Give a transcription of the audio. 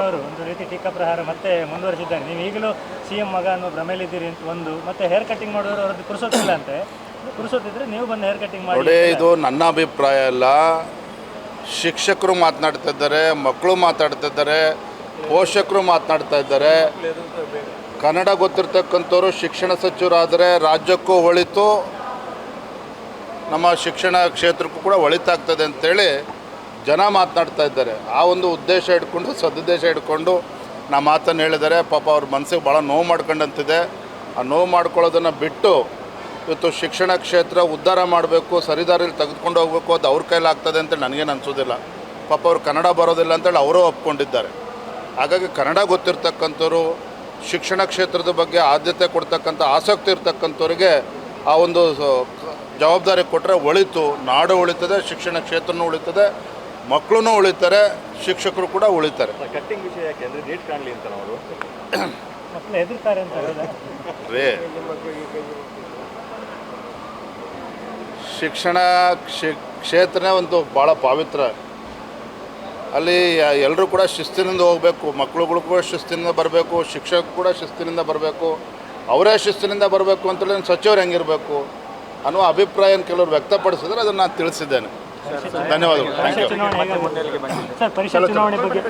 ಸಿದ್ದರಾಮಯ್ಯನವರು ಒಂದು ರೀತಿ ಟೀಕಾ ಪ್ರಹಾರ ಮತ್ತೆ ಮುಂದುವರಿಸಿದ್ದಾರೆ. ನೀವು ಈಗಲೂ ಸಿ ಎಂ ಮಗ ಅನ್ನೋ ಇದ್ದೀರಿ ಅಂತ ಒಂದು ಮತ್ತೆ ಹೇರ್ ಕಟಿಂಗ್ ಮಾಡೋರು ಅವ್ರದ್ದು ಪುರುಸೋತಿಲ್ಲ ಅಂತೆ. ಪುರುಸೋತಿದ್ರೆ ನೀವು ಬಂದು ಹೇರ್ ಕಟಿಂಗ್ ಮಾಡಿ ಇದು ನನ್ನ ಅಭಿಪ್ರಾಯ ಅಲ್ಲ. ಶಿಕ್ಷಕರು ಮಾತನಾಡ್ತಿದ್ದಾರೆ ಮಕ್ಕಳು ಮಾತಾಡ್ತಿದ್ದಾರೆ ಪೋಷಕರು ಮಾತನಾಡ್ತಾ ಇದ್ದಾರೆ. ಕನ್ನಡ ಗೊತ್ತಿರ್ತಕ್ಕಂಥವ್ರು ಶಿಕ್ಷಣ ಸಚಿವರಾದರೆ ರಾಜ್ಯಕ್ಕೂ ಒಳಿತು ನಮ್ಮ ಶಿಕ್ಷಣ ಕ್ಷೇತ್ರಕ್ಕೂ ಕೂಡ ಒಳಿತಾಗ್ತದೆ ಅಂತೇಳಿ ಜನ ಮಾತನಾಡ್ತಾ ಇದ್ದಾರೆ. ಆ ಒಂದು ಉದ್ದೇಶ ಇಟ್ಕೊಂಡು ಸದುದ್ದೇಶ ಇಟ್ಕೊಂಡು ನಾ ಮಾತನ್ನು ಹೇಳಿದ್ದಾರೆ ಪಾಪ ಅವ್ರ ಮನಸ್ಸಿಗೆ ಭಾಳ ನೋವು ಮಾಡ್ಕೊಂಡಂತಿದೆ. ಆ ನೋವು ಮಾಡ್ಕೊಳ್ಳೋದನ್ನು ಬಿಟ್ಟು ಇವತ್ತು ಶಿಕ್ಷಣ ಕ್ಷೇತ್ರ ಉದ್ಧಾರ ಮಾಡಬೇಕು ಸರಿದಾರಿಯಲ್ಲಿ ತೆಗೆದುಕೊಂಡು ಹೋಗಬೇಕು, ಅದು ಅವ್ರ ಕೈಲಿ ಆಗ್ತದೆ ಅಂತ ನನಗೇನು ಅನಿಸೋದಿಲ್ಲ. ಪಾಪ ಅವ್ರು ಕನ್ನಡ ಬರೋದಿಲ್ಲ ಅಂತೇಳಿ ಅವರೂ ಒಪ್ಕೊಂಡಿದ್ದಾರೆ. ಹಾಗಾಗಿ ಕನ್ನಡ ಗೊತ್ತಿರ್ತಕ್ಕಂಥವ್ರು, ಶಿಕ್ಷಣ ಕ್ಷೇತ್ರದ ಬಗ್ಗೆ ಆದ್ಯತೆ ಕೊಡ್ತಕ್ಕಂಥ ಆಸಕ್ತಿ ಇರ್ತಕ್ಕಂಥವ್ರಿಗೆ ಆ ಒಂದು ಜವಾಬ್ದಾರಿ ಕೊಟ್ಟರೆ ಒಳಿತು. ನಾಡು ಉಳಿತದೆ, ಶಿಕ್ಷಣ ಕ್ಷೇತ್ರನೂ ಉಳಿತದೆ. ಮಕ್ಕಳು ಉಳಿತಾರೆ ಶಿಕ್ಷಕರು ಕೂಡ ಉಳಿತಾರೆ. ಕಟ್ಟಿಂಗ್ ವಿಷಯ ಯಾಕೆ? ಅಂದ್ರೆ ನೀಟ್ ಕಾಣಲಿ ಅಂತ ಅವರು? ಮಕ್ಕಳು ಹೆದರ್ತಾರೆ ಅಂತ ರೇ. ಶಿಕ್ಷಣ ಕ್ಷೇತ್ರ ಕ್ಷೇತ್ರನೇ ಒಂದು ಭಾಳ ಪವಿತ್ರ. ಅಲ್ಲಿ ಎಲ್ಲರೂ ಕೂಡ ಶಿಸ್ತಿನಿಂದ ಹೋಗಬೇಕು ಮಕ್ಕಳುಗಳು ಕೂಡ ಶಿಸ್ತಿನಿಂದ ಬರಬೇಕು ಶಿಕ್ಷಕ ಕೂಡ ಶಿಸ್ತಿನಿಂದ ಬರಬೇಕು ಅವರೇ ಶಿಸ್ತಿನಿಂದ ಬರಬೇಕು ಅಂತೇಳಿ ಸಚಿವರು ಹೆಂಗಿರಬೇಕು ಅನ್ನೋ ಅಭಿಪ್ರಾಯನ ಕೆಲವರು ವ್ಯಕ್ತಪಡಿಸಿದ್ರೆ ಅದನ್ನು ನಾನು ತಿಳಿಸಿದ್ದೇನೆ. ಧನ್ಯವಾದಗಳು. Thank you? ಸರ್ ಪರಿಷತ್ ಚುನಾವಣೆ ಬಗ್ಗೆ